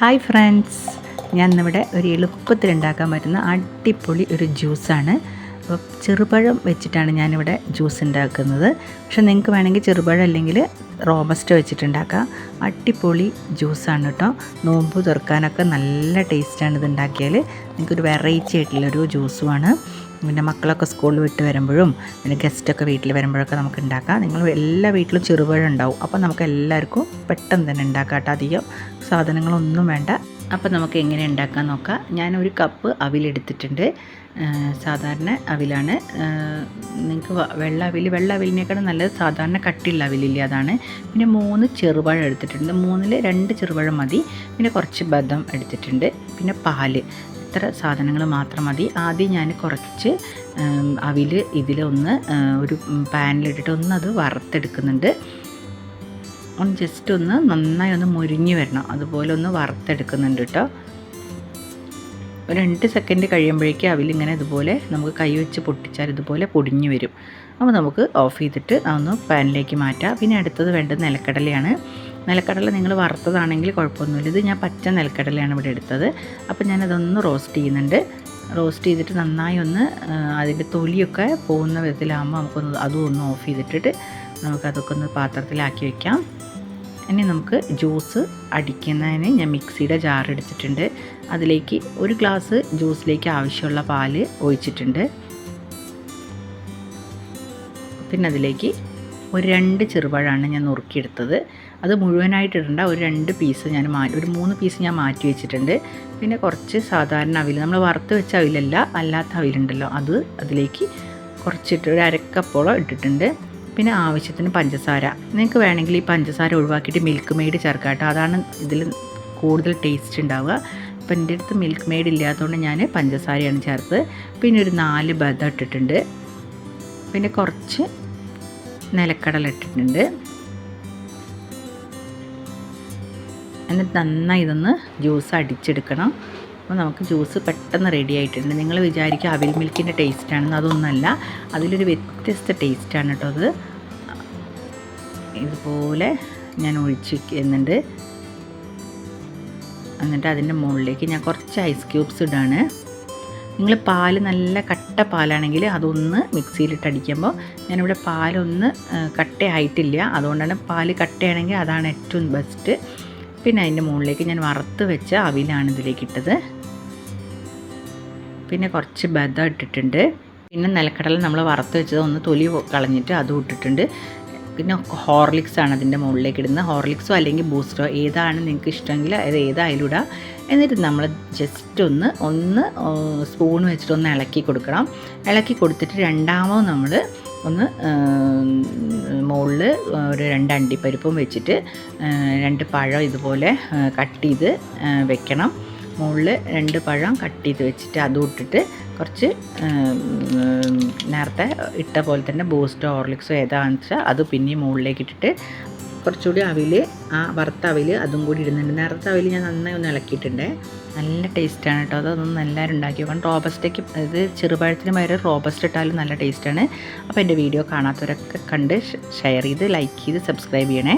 Hi friends ഞാൻ ഇന്നിവിടെ ഒരു എളുപ്പത്തിൽ ഉണ്ടാക്കാൻ പറ്റുന്ന അടിപൊളി ഒരു ജ്യൂസാണ്. അപ്പോൾ ചെറുപഴം വെച്ചിട്ടാണ് ഞാനിവിടെ ജ്യൂസ് ഉണ്ടാക്കുന്നത്. പക്ഷെ നിങ്ങൾക്ക് വേണമെങ്കിൽ ചെറുപഴം അല്ലെങ്കിൽ റോബസ്റ്റ് വെച്ചിട്ടുണ്ടാക്കാം. അടിപൊളി ജ്യൂസാണ് കേട്ടോ. നോമ്പ് തുറക്കാനൊക്കെ നല്ല ടേസ്റ്റാണ് ഇത് ഉണ്ടാക്കിയാൽ നിങ്ങൾക്കൊരു വെറൈറ്റി ആയിട്ടുള്ളൊരു ജ്യൂസുമാണ്. പിന്നെ മക്കളൊക്കെ സ്കൂളിൽ വിട്ട് വരുമ്പോഴും പിന്നെ ഗസ്റ്റൊക്കെ വീട്ടിൽ വരുമ്പോഴൊക്കെ നമുക്ക് ഉണ്ടാക്കാം. നിങ്ങൾ എല്ലാ വീട്ടിലും ചെറുപഴം ഉണ്ടാവും അപ്പോൾ നമുക്ക് എല്ലാവർക്കും പെട്ടെന്ന് തന്നെ ഉണ്ടാക്കാം കേട്ടോ അധികം സാധനങ്ങളൊന്നും വേണ്ട. അപ്പോൾ നമുക്ക് എങ്ങനെ ഉണ്ടാക്കാൻ നോക്കാം. ഞാൻ ഒരു കപ്പ് അവിലെടുത്തിട്ടുണ്ട്. സാധാരണ അവിലാണ്. നിങ്ങൾക്ക് വെള്ള അവിൽ വെള്ള അവിലിനേക്കാളും നല്ലത് സാധാരണ കട്ടിയുള്ള അവിലില്ലേ അതാണ്. പിന്നെ മൂന്ന് ചെറുപഴം എടുത്തിട്ടുണ്ട്. മൂന്നിൽ രണ്ട് ചെറുപഴം മതി. പിന്നെ കുറച്ച് ബദം എടുത്തിട്ടുണ്ട്. പിന്നെ പാൽ. ഇത്ര സാധനങ്ങൾ മാത്രം മതി. ആദ്യം ഞാൻ കുറച്ച് അവിൽ ഇതിലൊന്ന് ഒരു പാനിലിട്ടിട്ട് ഒന്ന് അത് വറുത്തെടുക്കുന്നുണ്ട്. ഒന്ന് ജസ്റ്റ് ഒന്ന് നന്നായി ഒന്ന് മുരിഞ്ഞ് വരണം. അതുപോലെ ഒന്ന് വറുത്തെടുക്കുന്നുണ്ട് കേട്ടോ ഒരു രണ്ട് സെക്കൻഡ് കഴിയുമ്പോഴേക്കും അവിലിങ്ങനെ ഇതുപോലെ നമുക്ക് കൈ വെച്ച് പൊട്ടിച്ചാൽ ഇതുപോലെ പൊടിഞ്ഞു വരും. അപ്പോൾ നമുക്ക് ഓഫ് ചെയ്തിട്ട് അതൊന്ന് പാനിലേക്ക് മാറ്റാം. പിന്നെ അടുത്തത് വേണ്ടത് നിലക്കടലയാണ്. നിലക്കടല നിങ്ങൾ വറുത്തതാണെങ്കിൽ കുഴപ്പമൊന്നുമില്ല. ഇത് ഞാൻ പച്ച നിലക്കടലയാണ് ഇവിടെ എടുത്തത്. അപ്പോൾ ഞാനതൊന്ന് റോസ്റ്റ് ചെയ്യുന്നുണ്ട്. റോസ്റ്റ് ചെയ്തിട്ട് നന്നായി ഒന്ന് അതിന്റെ തൊലിയൊക്കെ പോകുന്ന വിധത്തിലാകുമ്പോൾ നമുക്കൊന്ന് അതും ഒന്ന് ഓഫ് ചെയ്തിട്ടിട്ട് നമുക്കതൊക്കെ ഒന്ന് പാത്രത്തിലാക്കി വയ്ക്കാം ഇനി നമുക്ക് ജ്യൂസ് അടിക്കുന്നതിന് ഞാൻ മിക്സിയുടെ ജാർ എടുത്തിട്ടുണ്ട്. അതിലേക്ക് ഒരു ഗ്ലാസ് ജ്യൂസിലേക്ക് ആവശ്യമുള്ള പാൽ ഒഴിച്ചിട്ടുണ്ട്. പിന്നെ അതിലേക്ക് ഒരു രണ്ട് ചെറുപഴമാണ് ഞാൻ നുറുക്കിയെടുത്തത്. അത് മുഴുവനായിട്ട് ഇടണ്ട ഒരു രണ്ട് പീസ് ഞാൻ മാറ്റി ഒരു മൂന്ന് പീസ് ഞാൻ മാറ്റി വെച്ചിട്ടുണ്ട്. പിന്നെ കുറച്ച് സാധാരണ അവിൽ നമ്മൾ വറുത്ത് വെച്ച അവിലല്ല അല്ലാത്ത അവിലുണ്ടല്ലോ അത് അതിലേക്ക് കുറച്ചിട്ട് ഒരു അരക്കപ്പോളം ഇട്ടിട്ടുണ്ട്. പിന്നെ ആവശ്യത്തിന് പഞ്ചസാര. നിങ്ങൾക്ക് വേണമെങ്കിൽ ഈ പഞ്ചസാര ഒഴിവാക്കിയിട്ട് മിൽക്ക് മെയ്ഡ് ചേർക്കാട്ടോ കേട്ടോ. അതാണ് ഇതിൽ കൂടുതൽ ടേസ്റ്റ് ഉണ്ടാവുക. അപ്പം എന്റെ അടുത്ത് മിൽക്ക് മെയ്ഡ് ഇല്ലാത്തതുകൊണ്ട് ഞാൻ പഞ്ചസാരയാണ് ചേർത്ത് പിന്നെ ഒരു നാല് ബദം ഇട്ടിട്ടുണ്ട്. പിന്നെ കുറച്ച് നിലക്കടല ഇട്ടിട്ടുണ്ട്. എന്നിട്ട് നന്നായി ഇതൊന്ന് ജ്യൂസ് അടിച്ചെടുക്കണം. അപ്പോൾ നമുക്ക് ജ്യൂസ് പെട്ടെന്ന് റെഡി ആയിട്ടുണ്ട്. നിങ്ങൾ വിചാരിക്കുക അവിൽ മിൽക്കിന്റെ ടേസ്റ്റാണെന്ന് അതൊന്നല്ല അതിലൊരു വ്യത്യസ്ത ടേസ്റ്റാണ് കേട്ടോ അത്. ഇതുപോലെ ഞാൻ ഒഴിച്ച് വയ്ക്കുന്നുണ്ട് എന്നിട്ട് അതിന്റെ മുകളിലേക്ക് ഞാൻ കുറച്ച് ഐസ് ക്യൂബ്സ് ഇടാണ്. നിങ്ങൾ പാൽ നല്ല കട്ട പാലാണെങ്കിൽ അതൊന്ന് മിക്സിയിലിട്ട് അടിക്കുമ്പോൾ ഞാനിവിടെ പാലൊന്ന് കട്ടയായിട്ടില്ല. അതുകൊണ്ടാണ് പാൽ കട്ടയാണെങ്കിൽ അതാണ് ഏറ്റവും ബെസ്റ്റ് പിന്നെ അതിന്റെ മുകളിലേക്ക് ഞാൻ വറുത്ത് വെച്ച അവിലാണ് ഇതിലേക്ക് ഇട്ടത്. പിന്നെ കുറച്ച് ബദം ഇട്ടിട്ടുണ്ട്. പിന്നെ നിലക്കടല നമ്മൾ വറുത്ത് വെച്ചത് ഒന്ന് തൊലി കളഞ്ഞിട്ട് അതും ഇട്ടിട്ടുണ്ട്. പിന്നെ ഹോർലിക്സ് ആണ് അതിന്റെ മുകളിലേക്ക് ഇടുന്നത്. ഹോർലിക്സോ അല്ലെങ്കിൽ ബൂസ്റ്റോ ഏതാണ് നിങ്ങൾക്ക് ഇഷ്ടമെങ്കിൽ അത് ഏതായാലും എന്നിട്ട് നമ്മൾ ജസ്റ്റ് ഒന്ന് ഒന്ന് സ്പൂൺ വെച്ചിട്ട് ഒന്ന് ഇളക്കി കൊടുക്കണം. ഇളക്കി കൊടുത്തിട്ട് രണ്ടാമത് നമ്മൾ ഒന്ന് മുകളിൽ ഒരു രണ്ട് അണ്ടിപ്പരിപ്പും വെച്ചിട്ട് രണ്ട് പഴം ഇതുപോലെ കട്ട് ചെയ്ത് വെക്കണം. മുകളിൽ രണ്ട് പഴം കട്ട് ചെയ്ത് വെച്ചിട്ട് അതും ഇട്ടിട്ട് കുറച്ച് നേരത്തെ ഇട്ട പോലെ തന്നെ ബൂസ്റ്റോ ഹോർലിക്സോ ഏതാണെന്ന് വെച്ചാൽ അത് പിന്നെയും മുകളിലേക്ക് ഇട്ടിട്ട് കുറച്ചുകൂടി അവിൽ ആ വറുത്ത അവിൽ അതും കൂടി ഇടുന്നുണ്ട്. നേരത്തെ അവിൽ ഞാൻ നന്നായി ഒന്ന് ഇളക്കിയിട്ടുണ്ട്. നല്ല ടേസ്റ്റാണ് കേട്ടോ. അതൊന്നും എല്ലാവരും ഉണ്ടാക്കി നോക്കണം. റോബസ്റ്റയ്ക്ക് അതായത് ചെറുപഴത്തിന് പകരം റോബസ്റ്റ് ഇട്ടാലും നല്ല ടേസ്റ്റാണ്. അപ്പോൾ എന്റെ വീഡിയോ കാണാത്തവരൊക്കെ കണ്ട് ഷെയർ ചെയ്ത് ലൈക്ക് ചെയ്ത് സബ്സ്ക്രൈബ് ചെയ്യണേ.